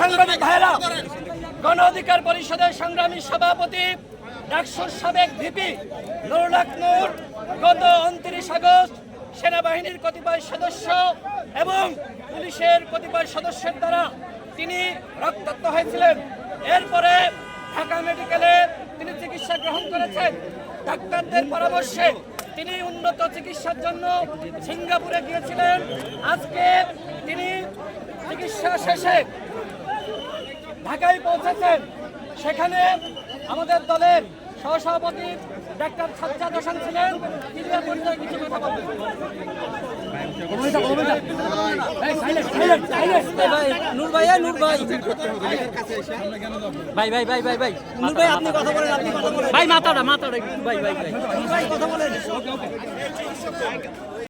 সাংবাদিক ভাইরা গণ অধিকার পরিষদের সংগ্রামী সভাপতি, ডাকসুর সাবেক ভিপি নুরুলাক নূর, গত উনত্রিশ আগস্ট সেনাবাহিনীর কতিপয় সদস্য এবং পুলিশের কতিপয় সদস্যের দ্বারা তিনি রক্তাক্ত হয়েছিলেন। এরপরে ঢাকা মেডিকেলে তিনি চিকিৎসা গ্রহণ করেছেন। ডাক্তারদের পরামর্শে তিনি উন্নত চিকিৎসার জন্য সিঙ্গাপুরে গিয়েছিলেন। আজকে তিনি চিকিৎসা শেষে ঢাকায় পৌঁছেছেন। সেখানে আমাদের দলের সহসভাপতি ডাক্তার সাজ্জাদ হোসেন ছিলেন। তিনি কিছু কথা বলবেন ভাই নূর ভাই ভাই ভাই ভাই ভাই ভাই নূর ভাই আপনি কথা বলেন আপনি ভাই মাথাটা মাথাটা ভাই ভাই ভাই কথা বলেন